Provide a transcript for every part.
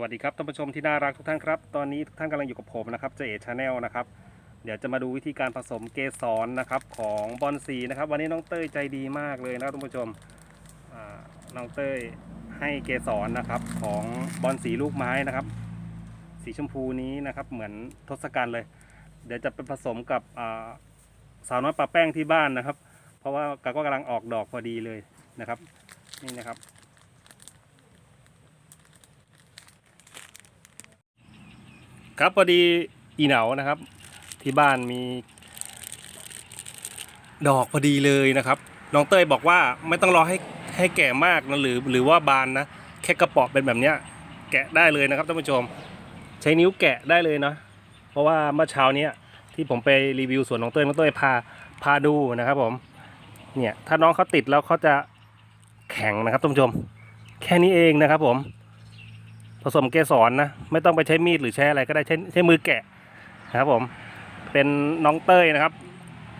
วัสดีครับท่านผู้ชมที่น่ารักทุกท่านครับ ตอนนี้ทุกท่านกำลังอยู่กับผมนะครับเจเอชาแนลนะครับ เดี๋ยวจะมาดูวิธีการผสมเกสรนะครับของบอนซีนะครับ วันนี้น้องเต้ยใจดีมากเลยนะครับท่านผู้ชมน้องเต้ยให้เกสรนะครับของบอนสีลูกไม้นะครับ สีชมพูนี้นะครับเหมือนทศกัณฐ์เลย เดี๋ยวจะไปผสมกับสาวน้อยปลาแป้งที่บ้านนะครับ เพราะว่าก็กำลังออกดอกพอดีเลยนะครับ นี่นะครับ ครับพอดีอีเหนานะครับ ที่บ้านมี ดอกพอดีเลยนะครับน้องเต้ยบอกว่าไม่ต้องรอให้ให้แก่มากนะหรือหรือว่าบานนะแค่กระปาะเป็นแบบเนี้ย แกะได้เลยนะครับท่านผู้ชม ใช้นิ้วแกะได้เลยนะ เพราะว่าเมื่อเช้าเนี้ยที่ผมไปรีวิวสวนน้องเต้ยน้องเต้ยพาพาดูนะครับผมเนี่ยถ้าน้องเขาติดแล้วเขาจะแข็งนะครับท่านผู้ชม แค่นี้เองนะครับผม สมเกสรนะไม่ต้องไปใช้มีดหรือใช้อะไรก็ได้ใช้ใช้มือแกะนะครับผมเป็นน้องเต้ยนะครับ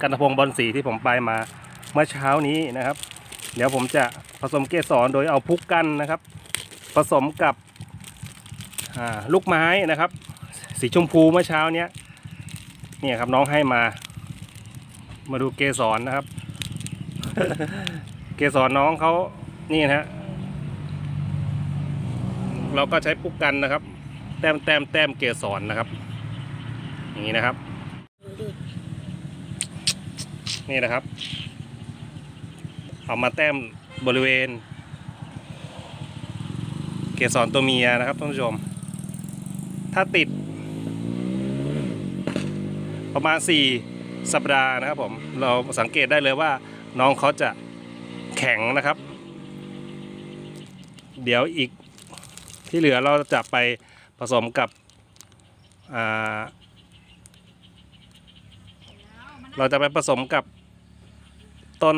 กันตะพงบอลสีที่ผมไปมาเมื่อเช้านี้นะครับ เดี๋ยวผมจะผสมเกสรโดยเอาพุกกันนะครับ ผสมกับลูกไม้นะครับ สีชมพูเมื่อเช้าเนี้ยเนี่ยครับน้องให้มา มาดูเกสรนะครับ เกสรน้องเขานี่นะฮะ เราก็ใช้ปุกกันนะครับ แต้มแต้มแต้มเกสรนะครับอย่างนี้นะครับ นี่นะครับ เอามาแต้มบริเวณ เกสรตัวเมียนะครับท่านผู้ชม ถ้าติด ประมาณ 4 สัปดาห์นะครับผมเราสังเกตได้เลยว่าน้องเขาจะแข็งนะครับ เดี๋ยวอีก ที่เหลือเราจะไปผสมกับเราจะไปผสมกับต้น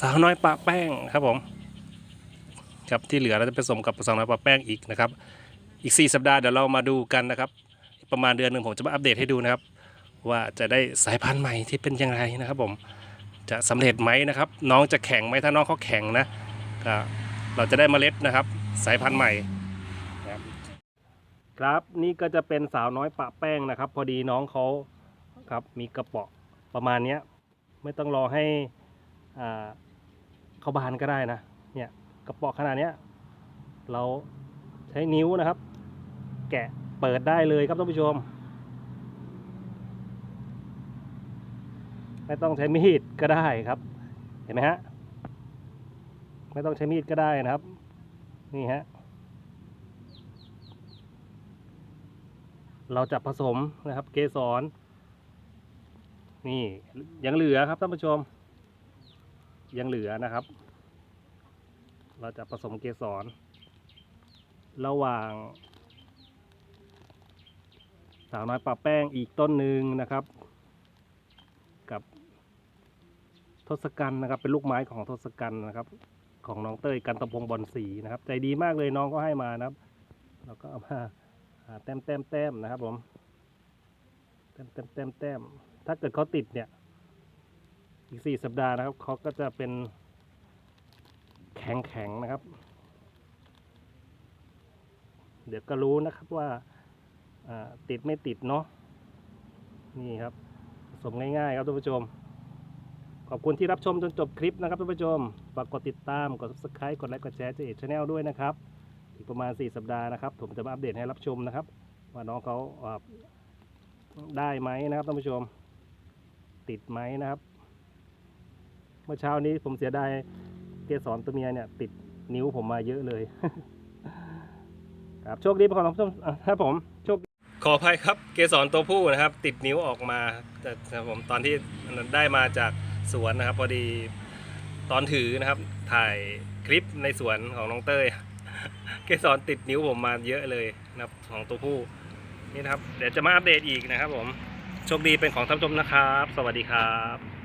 สาวน้อยปะแป้งครับผมครับที่เหลือเราจะไปผสมกับสาวน้อยปะแป้งอีกนะครับ อีก 4 สัปดาห์เดี๋ยวเรามาดูกันนะครับ ประมาณเดือนหนึ่งผมจะมาอัปเดตให้ดูนะครับ ว่าจะได้สายพันธุ์ใหม่ที่เป็นยังไงนะครับผมจะสำเร็จไหมนะครับ น้องจะแข็งไหมถ้าน้องเขาแข็งนะก็ เราจะได้เมล็ดนะครับ สายพันธุ์ใหม่ครับนี่ก็จะเป็นสาวน้อยปะแป้งนะครับ พอดีน้องเขาครับมีกระเปาะประมาณเนี้ยไม่ต้องรอให้อ่าเขาบานก็ได้นะเนี่ยกระเปาะขนาดเนี้ยเราใช้นิ้วนะครับ แกะเปิดได้เลยครับท่านผู้ชม ไม่ต้องใช้มีดก็ได้ครับ เห็นไหมฮะ ไม่ต้องใช้มีดก็ได้นะครับ นี่ฮะเราจะผสมนะครับ เกสรนี่ยังเหลือครับท่านผู้ชม ยังเหลือนะครับ เราจะผสมเกสร ระหว่างสาวน้อยปลาแป้งอีกต้นหนึ่งนะครับ กับทศกัณฐ์นะครับ เป็นลูกไม้ของทศกัณฐ์นะครับ ของน้องเต้ยกันตะพงบอลสีนะครับ ใจดีมากเลยน้องก็ให้มานะครับเราก็เอามาแต้มแต้มแต้มนะครับผมแต้มแต้มแต้มแต้มถ้าเกิดเขาติดเนี่ย อีกสี่สัปดาห์นะครับเขาก็จะเป็นแข็งแข็งนะครับ เดี๋ยวก็รู้นะครับว่าติดไม่ติดเนาะนี่ครับ สมง่ายๆครับท่านผู้ชม ขอบคุณที่รับชมจนจบคลิปนะครับท่านผู้ชม ฝากกดติดตาม กด subscribe กดไลค์ กดแชร์เจเอชแนลด้วยนะครับ อีกประมาณ 4 สัปดาห์นะครับ ผมจะมาอัปเดตให้รับชมนะครับ ว่าน้องเขาได้ไหมนะครับท่านผู้ชม ติดไหมนะครับ เมื่อเช้านี้ผมเสียดายเกสรตัวเมียเนี่ย ติดนิ้วผมมาเยอะเลย ครับ โชคดีไปก่อนครับท่านอะครับผมโชคขออภัยครับ เกสรตัวผู้นะครับ ติดนิ้วออกมาแต่ผมตอนที่ได้มาจาก สวนนะครับ พอดีตอนถือนะครับ ถ่ายคลิปในสวนของน้องเต้ยเกสรติดนิ้วผมมาเยอะเลยนะครับของตัวผู้นี่นะครับ เดี๋ยวจะมาอัปเดตอีกนะครับผมโชคดีเป็นของท่านผู้ชมนะครับ สวัสดีครับ